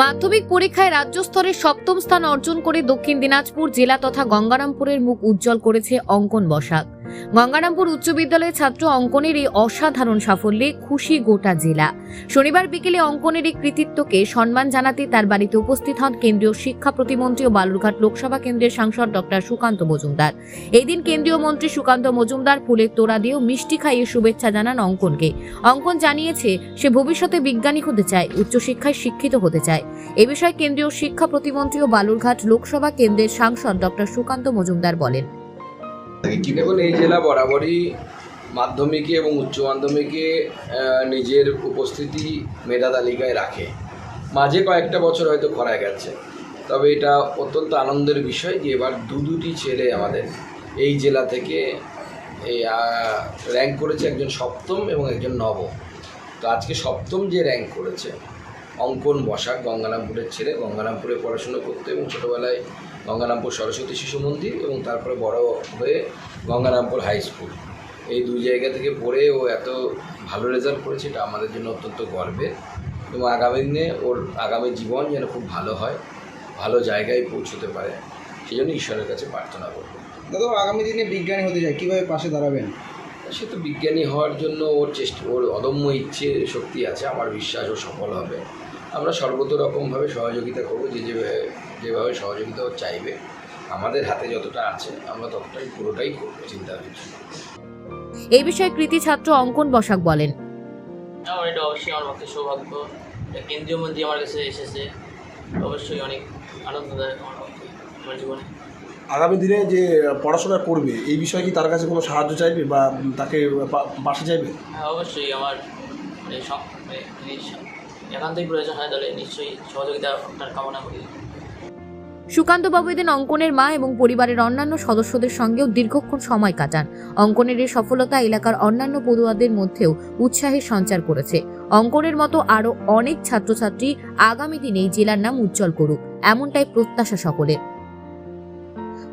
মাধ্যমিক পরীক্ষায় রাজ্য স্তরে সপ্তম স্থান অর্জন করে দক্ষিণ দিনাজপুর জেলা তথা গঙ্গারামপুরের মুখ উজ্জ্বল করেছে অঙ্কন বসাক। গঙ্গারামপুর উচ্চ বিদ্যালয়ের ছাত্র অঙ্কনের এই অসাধারণ সাফল্যে খুশি গোটা জেলা। শনিবার বিকেলে অঙ্কনের এই কৃতিত্বকে সম্মান জানাতে তার বাড়িতে উপস্থিত হন কেন্দ্রীয় শিক্ষা প্রতিমন্ত্রী ও বালুরঘাট লোকসভা কেন্দ্রের সাংসদ ডক্টর সুকান্ত মজুমদার। এই দিন কেন্দ্রীয় মন্ত্রী সুকান্ত মজুমদার ফুলের তোড়া দিয়েও মিষ্টি খাইয়ে শুভেচ্ছা জানান অঙ্কনকে। অঙ্কন জানিয়েছে, সে ভবিষ্যতে বিজ্ঞানী হতে চায়, উচ্চশিক্ষায় শিক্ষিত হতে চায়। এ বিষয়ে কেন্দ্রীয় শিক্ষা প্রতিমন্ত্রী ও বালুরঘাট লোকসভা কেন্দ্রের সাংসদ ডক্টর সুকান্ত মজুমদার বলেন। তাকে কি দেখুন এই জেলা বরাবরই মাধ্যমিকে এবং উচ্চ মাধ্যমিকে নিজের উপস্থিতি মেধা তালিকায় রাখে। মাঝে কয়েকটা বছর হয়তো করা গেছে, তবে এটা অত্যন্ত আনন্দের বিষয় যে এবার দু দুটি ছেলে আমাদের এই জেলা থেকে এই র্যাঙ্ক করেছে একজন সপ্তম এবং একজন নবম। তো আজকে সপ্তম যে র্যাঙ্ক করেছে অঙ্কন বসাক, গঙ্গারামপুরের ছেলে। গঙ্গারামপুরে পড়াশুনো করতে এবং ছোটোবেলায় গঙ্গারামপুর সরস্বতী শিশু মন্দির এবং তারপরে বড় হয়ে গঙ্গারামপুর হাই স্কুল এই দুই জায়গা থেকে পড়ে ও এত ভালো রেজাল্ট করেছে, এটা আমাদের জন্য অত্যন্ত গর্বের। এবং আগামী দিনে ওর আগামী জীবন যেন খুব ভালো হয়, ভালো জায়গায় পৌঁছতে পারে সেই জন্য ঈশ্বরের কাছে প্রার্থনা করব। দাদা, আগামী দিনে বিজ্ঞানী হতে চায় কীভাবে পাশে দাঁড়াবেন? সে তো বিজ্ঞানী হওয়ার জন্য ওর চেষ্টা ওর অদম্য ইচ্ছে শক্তি আছে আমার বিশ্বাস ও সফল হবে। আমরা সর্বত রকমভাবে সহযোগিতা করব যে যেভাবে যেভাবে সহযোগিতা ও চাইবে। আমাদের হাতে যতটা আছে আমরা ততটাই পুরোটাই করব চিন্তা নেই। এই বিষয়ে কৃতি ছাত্র অঙ্কন বসাক বলেন। আমার এটা অবশ্যই আমার পক্ষে সৌভাগ্য। কেন্দ্রীয় মন্ত্রী আমার কাছে এসেছে। অবশ্যই অনেক আনন্দদায়ক আমার জীবনে। আগামী দিনে যে পড়াশোনা করবে এই বিষয়ে কি তার কাছে কোনো সাহায্য চাইবে বা তাকে পাশে চাইবে? হ্যাঁ অবশ্যই আমার এই সব- যদি একান্তই প্রয়োজন হয় তাহলে নিশ্চয়ই সহযোগিতা আপনার কামনা করি। সুকান্তবাবু এদিন অঙ্কনের মা এবং পরিবারের অন্যান্য সদস্যদের সঙ্গেও দীর্ঘক্ষণ সময় কাটান। অঙ্কনের এই সফলতা এলাকার অন্যান্য পড়ুয়াদের মধ্যেও উৎসাহের সঞ্চার করেছে। অঙ্কনের মতো আরও অনেক ছাত্রছাত্রী আগামী দিনে এই জেলার নাম উজ্জ্বল করুক এমনটাই প্রত্যাশা সকলের।